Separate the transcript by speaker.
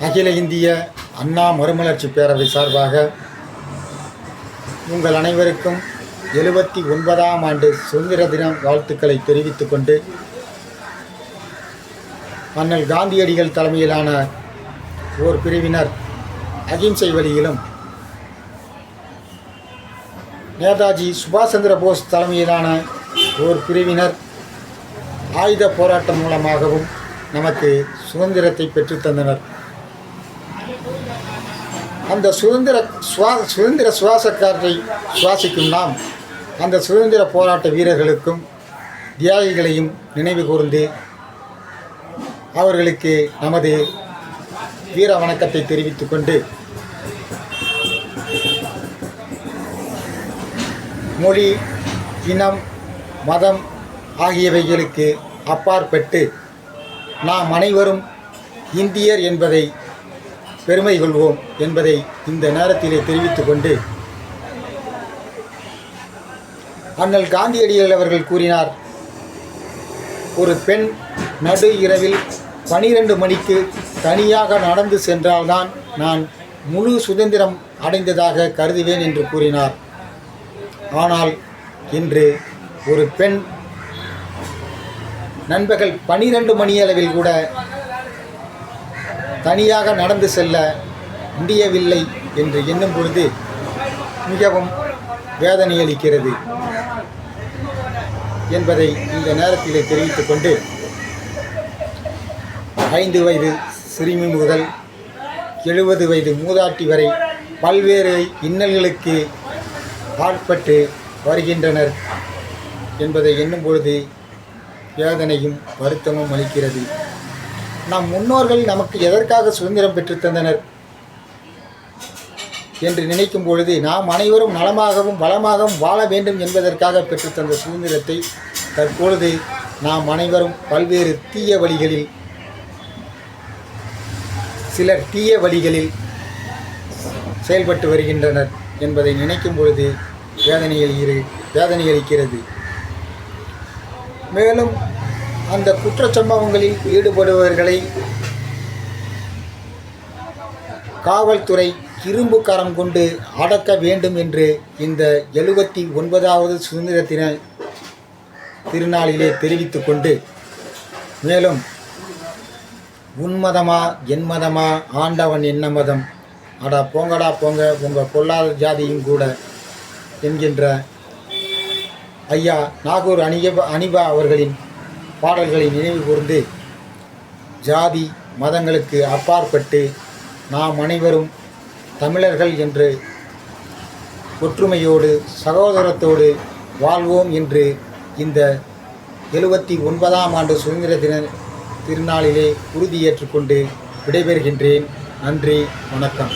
Speaker 1: அகில இந்திய அண்ணா மறுமலர்ச்சி பேரவை சார்பாக உங்கள் அனைவருக்கும் எழுபத்தி ஒன்பதாம் ஆண்டு சுதந்திர தினம் வாழ்த்துக்களை தெரிவித்துக் கொண்டு அண்ணல் காந்தியடிகள் தலைமையிலான ஓர் பிரிவினர் அகிம்சை வழியிலும் நேதாஜி சுபாஷ் சந்திர போஸ் தலைமையிலான ஓர் பிரிவினர் ஆயுத போராட்டம் மூலமாகவும் நமக்கு சுதந்திரத்தை பெற்றுத்தந்தனர் அந்த சுதந்திர சுவா சுதந்திர சுவாச காற்றை சுவாசிக்கும் நாம் அந்த சுதந்திர போராட்ட வீரர்களுக்கும் தியாகிகளையும் நினைவு கூர்ந்து அவர்களுக்கு நமது வீர வணக்கத்தை தெரிவித்துக் கொண்டு மொழி இனம் மதம் ஆகியவைகளுக்கு அப்பாற்பட்டு நாம் அனைவரும் இந்தியர் என்பதை பெருமை கொள்வோம் என்பதை இந்த நேரத்திலே தெரிவித்து கொண்டு அண்ணல் காந்தியடிகள் அவர்கள் கூறினார் ஒரு பெண் நடு இரவில் பனிரெண்டு மணிக்கு தனியாக நடந்து சென்றால்தான் நான் முழு சுதந்திரம் அடைந்ததாக கருதுவேன் என்று கூறினார். ஆனால் இன்று ஒரு பெண் நண்பகல் பனிரெண்டு மணியளவில் கூட தனியாக நடந்து செல்ல முடியவில்லை என்று எண்ணும் பொழுது மிகவும் வேதனையளிக்கிறது என்பதை இந்த நேரத்தில் தெரிவித்துக் கொண்டு ஐந்து வயது சிறுமி முதல் எழுபது வயது மூதாட்டி வரை பல்வேறு இன்னல்களுக்கு ஆட்பட்டு வருகின்றனர் என்பதை எண்ணும் பொழுது வேதனையும் வருத்தமும் அளிக்கிறது. நம் முன்னோர்கள் நமக்கு எதற்காக சுதந்திரம் பெற்றுத்தந்தனர் என்று நினைக்கும் பொழுது நாம் அனைவரும் நலமாகவும் வளமாகவும் வாழ வேண்டும் என்பதற்காக பெற்றுத்தந்த சுதந்திரத்தை தற்பொழுது நாம் அனைவரும் பல்வேறு தீய வழிகளில் சிலர் தீய வழிகளில் செயல்பட்டு வருகின்றனர் என்பதை நினைக்கும் பொழுது வேதனை அளிக்கிறது வேதனை அளிக்கிறது மேலும் அந்த குற்ற சம்பவங்களில் ஈடுபடுபவர்களை காவல்துறை இரும்பு கரம் கொண்டு அடக்க வேண்டும் என்று இந்த எழுபத்தி ஒன்பதாவது சுதந்திர தின திருநாளிலே தெரிவித்து கொண்டு மேலும் உன்மதமா என்மதமா என் மதமா ஆண்டவன் என்ன மதம் அடா போங்கடா போங்க உங்கள் பொல்லாத ஜாதியும் கூட என்கின்ற ஐயா நாகூர் அணிய அனிபா அவர்களின் பாடல்களை நினைவு கூர்ந்து ஜாதி மதங்களுக்கு அப்பாற்பட்டு நாம் அனைவரும் தமிழர்கள் என்று ஒற்றுமையோடு சகோதரத்தோடு வாழ்வோம் என்று இந்த எழுபத்தி ஒன்பதாம் ஆண்டு சுதந்திர தின திருநாளிலே உறுதியேற்றுக்கொண்டு விடைபெறுகின்றேன். நன்றி வணக்கம்.